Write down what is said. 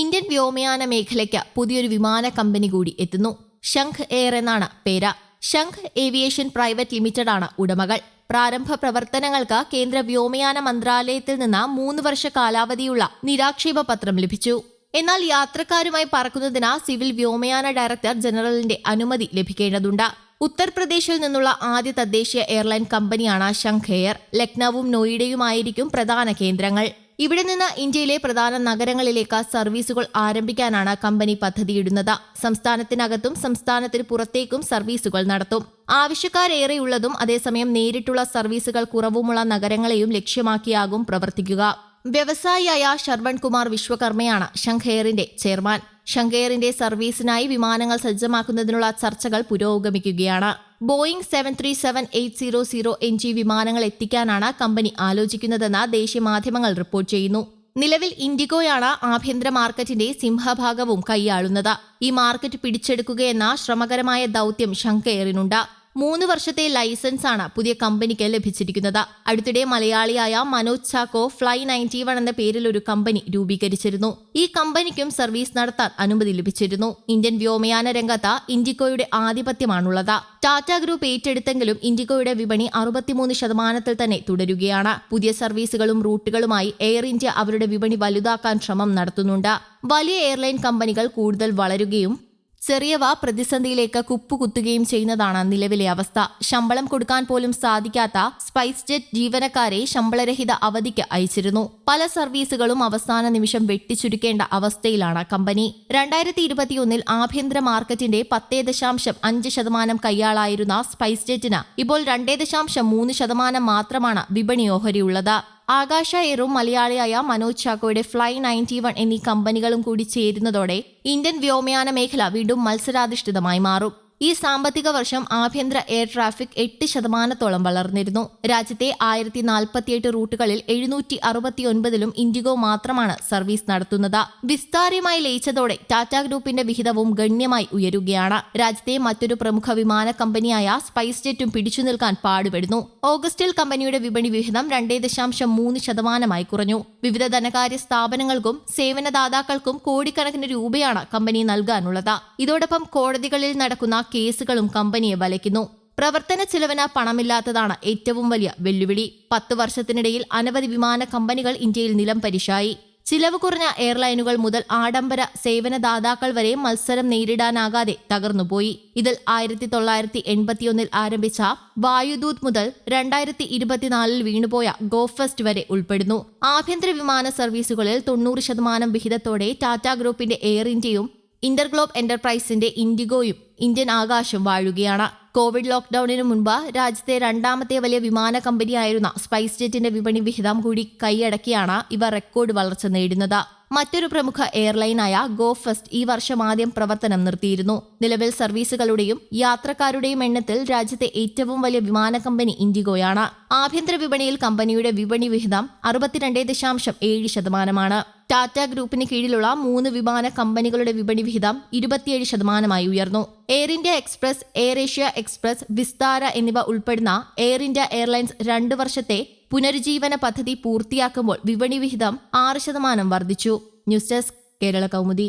Indian വ്യോമയാന മേഖലയ്ക്ക് പുതിയൊരു വിമാന കമ്പനി കൂടി എത്തുന്നു. ശംഖ് എയർ എന്നാണ് പേര്. ശംഖ് ഏവിയേഷൻ പ്രൈവറ്റ് ലിമിറ്റഡ് ആണ് ഉടമകൾ. പ്രാരംഭ പ്രവർത്തനങ്ങൾക്ക് കേന്ദ്ര വ്യോമയാന മന്ത്രാലയത്തിൽ നിന്ന് മൂന്ന് വർഷ കാലാവധിയുള്ള നിരാക്ഷേപ പത്രം ലഭിച്ചു. എന്നാൽ യാത്രക്കാരുമായി പറക്കുന്നതിന് സിവിൽ വ്യോമയാന ഡയറക്ടർ ജനറലിന്റെ അനുമതി ലഭിക്കേണ്ടതുണ്ട്. ഉത്തർപ്രദേശിൽ നിന്നുള്ള ആദ്യ തദ്ദേശീയ എയർലൈൻ കമ്പനിയാണ് ശംഖ് എയർ. ലക്നൌവും നോയിഡയുമായിരിക്കും പ്രധാന കേന്ദ്രങ്ങൾ. ഇവിടെ നിന്ന് ഇന്ത്യയിലെ പ്രധാന നഗരങ്ങളിലേക്ക് സർവീസുകൾ ആരംഭിക്കാനാണ് കമ്പനി പദ്ധതിയിടുന്നത്. സംസ്ഥാനത്തിനകത്തും സംസ്ഥാനത്തിന് പുറത്തേക്കും സർവീസുകൾ നടത്തും. ആവശ്യക്കാരേറെയുള്ളതും അതേസമയം നേരിട്ടുള്ള സർവീസുകൾ കുറവുമുള്ള നഗരങ്ങളെയും ലക്ഷ്യമാക്കിയാകും പ്രവർത്തിക്കുക. വ്യവസായിയായ ശർവൺ കുമാർ വിശ്വകർമ്മയാണ് ഷംഖെയറിന്റെ ചെയർമാൻ. ഷംഖെയറിന്റെ സർവീസിനായി വിമാനങ്ങൾ സജ്ജമാക്കുന്നതിനുള്ള ചർച്ചകൾ പുരോഗമിക്കുകയാണ്. Boeing seven three seven eight zero zero N G വിമാനങ്ങൾ എത്തിക്കാനാണ് കമ്പനി ആലോചിക്കുന്നതെന്ന് ദേശീയ മാധ്യമങ്ങൾ റിപ്പോർട്ട് ചെയ്യുന്നു. നിലവിൽ ഇൻഡിഗോയാണ് ആഭ്യന്തര മാർക്കറ്റിന്റെ സിംഹഭാഗവും കൈയാളുന്നത്. ഈ മാർക്കറ്റ് പിടിച്ചെടുക്കുകയെന്ന ശ്രമകരമായ ദൗത്യം ഷങ്കെയറിനുണ്ട് മൂന്ന് വർഷത്തെ ലൈസൻസ് ആണ് പുതിയ കമ്പനിക്ക് ലഭിച്ചിരിക്കുന്നത്. അടുത്തിടെ മലയാളിയായ Manoj Chacko fly ninety one എന്ന പേരിൽ ഒരു കമ്പനി രൂപീകരിച്ചിരുന്നു. ഈ കമ്പനിക്കും സർവീസ് നടത്താൻ അനുമതി ലഭിച്ചിരുന്നു. ഇന്ത്യൻ വ്യോമയാന രംഗത്ത് ഇൻഡിഗോയുടെ ആധിപത്യമാണുള്ളത്. ടാറ്റ ഗ്രൂപ്പ് ഏറ്റെടുത്തെങ്കിലും ഇൻഡിഗോയുടെ വിപണി അറുപത്തിമൂന്ന് ശതമാനത്തിൽ തന്നെ തുടരുകയാണ്. പുതിയ സർവീസുകളും റൂട്ടുകളുമായി എയർ ഇന്ത്യ അവരുടെ വിപണി വലുതാക്കാൻ ശ്രമം നടത്തുന്നുണ്ട്. വലിയ എയർലൈൻ കമ്പനികൾ കൂടുതൽ വളരുകയും ചെറിയവ പ്രതിസന്ധിയിലേക്ക് കുപ്പുകുത്തുകയും ചെയ്യുന്നതാണ് നിലവിലെ അവസ്ഥ. ശമ്പളം കൊടുക്കാൻ പോലും സാധിക്കാത്ത സ്പൈസ് ജെറ്റ് ജീവനക്കാരെ ശമ്പളരഹിത അവധിക്ക് അയച്ചിരുന്നു. പല സർവീസുകളും അവസാന നിമിഷം വെട്ടിച്ചുരുക്കേണ്ട അവസ്ഥയിലാണ് കമ്പനി. രണ്ടായിരത്തി ഇരുപത്തിയൊന്നിൽ ആഭ്യന്തര മാർക്കറ്റിന്റെ പത്തേ ദശാംശം അഞ്ച് ശതമാനം കൈയാളായിരുന്ന സ്പൈസ് ജെറ്റിന് ഇപ്പോൾ രണ്ടേ ദശാംശം മൂന്ന് ശതമാനം മാത്രമാണ് വിപണി ഓഹരിയുള്ളത്. ആകാശ എയറും മലയാളിയായ മനോജ് ചാക്കോയുടെ ഫ്ലൈ നയന്റി വൺ എന്നീ കമ്പനികളും കൂടി ചേരുന്നതോടെ ഇന്ത്യൻ വ്യോമയാന മേഖല വീണ്ടും മത്സരാധിഷ്ഠിതമായി മാറും. ഈ സാമ്പത്തിക വർഷം ആഭ്യന്തര എയർ ട്രാഫിക് എട്ട് ശതമാനത്തോളം വളർന്നിരുന്നു. രാജ്യത്തെ ആയിരത്തി നാൽപ്പത്തിയെട്ട് റൂട്ടുകളിൽ എഴുന്നൂറ്റി അറുപത്തിയൊൻപതിലും ഇൻഡിഗോ മാത്രമാണ് സർവീസ് നടത്തുന്നത്. വിസ്താരമായി ലയിച്ചതോടെ ടാറ്റ ഗ്രൂപ്പിന്റെ വിഹിതവും ഗണ്യമായി ഉയരുകയാണ്. രാജ്യത്തെ മറ്റൊരു പ്രമുഖ വിമാന കമ്പനിയായ സ്പൈസ് ജെറ്റും പിടിച്ചു നിൽക്കാൻ പാടുപെടുന്നു. ഓഗസ്റ്റിൽ കമ്പനിയുടെ വിപണി വിഹിതം രണ്ടേ ദശാംശം മൂന്ന് ശതമാനമായി കുറഞ്ഞു. വിവിധ ധനകാര്യ സ്ഥാപനങ്ങൾക്കും സേവനദാതാക്കൾക്കും കോടിക്കണക്കിന് രൂപയാണ് കമ്പനി നൽകാനുള്ളത്. ഇതോടൊപ്പം കോടതികളിൽ നടക്കുന്ന കേസുകളും കമ്പനിയെ വലയ്ക്കുന്നു. പ്രവർത്തന ചിലവിന് പണമില്ലാത്തതാണ് ഏറ്റവും വലിയ വെല്ലുവിളി. പത്ത് വർഷത്തിനിടയിൽ അനവധി വിമാന കമ്പനികൾ ഇന്ത്യയിൽ നിലം പരിശായി. ചിലവ് കുറഞ്ഞ എയർലൈനുകൾ മുതൽ ആഡംബര സേവനദാതാക്കൾ വരെ മത്സരം നേരിടാനാകാതെ തകർന്നുപോയി. ഇതിൽ ആയിരത്തി തൊള്ളായിരത്തി എൺപത്തിയൊന്നിൽ ആരംഭിച്ച വായുദൂത് മുതൽ രണ്ടായിരത്തി ഇരുപത്തിനാലിൽ വീണുപോയ ഗോഫസ്റ്റ് വരെ ഉൾപ്പെടുന്നു. ആഭ്യന്തര വിമാന സർവീസുകളിൽ തൊണ്ണൂറ് ശതമാനം വിഹിതത്തോടെ ടാറ്റ ഗ്രൂപ്പിന്റെ എയർ ഇന്ത്യയും ഇന്റർഗ്ലോബ് എന്റർപ്രൈസിന്റെ ഇൻഡിഗോയും ഇന്ത്യൻ ആകാശം വാഴുകയാണ്. കോവിഡ് ലോക്ക്ഡൌണിന് മുൻപ് രാജ്യത്തെ രണ്ടാമത്തെ വലിയ വിമാന കമ്പനിയായിരുന്ന സ്പൈസ് ജെറ്റിന്റെ വിപണി വിഹിതം കൂടി കൈയടക്കിയാണ് ഇവ റെക്കോർഡ് വളർച്ച നേടുന്നത്. മറ്റൊരു പ്രമുഖ എയർലൈനായ ഗോ ഫസ്റ്റ് ഈ വർഷം ആദ്യം പ്രവർത്തനം നിർത്തിയിരുന്നു. നിലവിൽ സർവീസുകളുടെയും യാത്രക്കാരുടെയും എണ്ണത്തിൽ രാജ്യത്തെ ഏറ്റവും വലിയ വിമാന കമ്പനി ഇൻഡിഗോയാണ്. ആഭ്യന്തര വിപണിയിൽ കമ്പനിയുടെ വിപണി വിഹിതം അറുപത്തിരണ്ട് ദശാംശം ഏഴ് ശതമാനമാണ്. ടാറ്റ ഗ്രൂപ്പിന് കീഴിലുള്ള മൂന്ന് വിമാന കമ്പനികളുടെ വിപണി വിഹിതം ഇരുപത്തിയേഴ് ശതമാനമായി ഉയർന്നു. Air India Express Air Asia Express Vistara എന്നിവ ഉൾപ്പെടുന്ന എയർ ഇന്ത്യ എയർലൈൻസ് രണ്ട് വർഷത്തെ പുനരുജ്ജീവന പദ്ധതി പൂർത്തിയാക്കുമ്പോൾ വിപണി വിഹിതം ആറ് ശതമാനം വർദ്ധിച്ചു. News desk Kerala Kaumudi.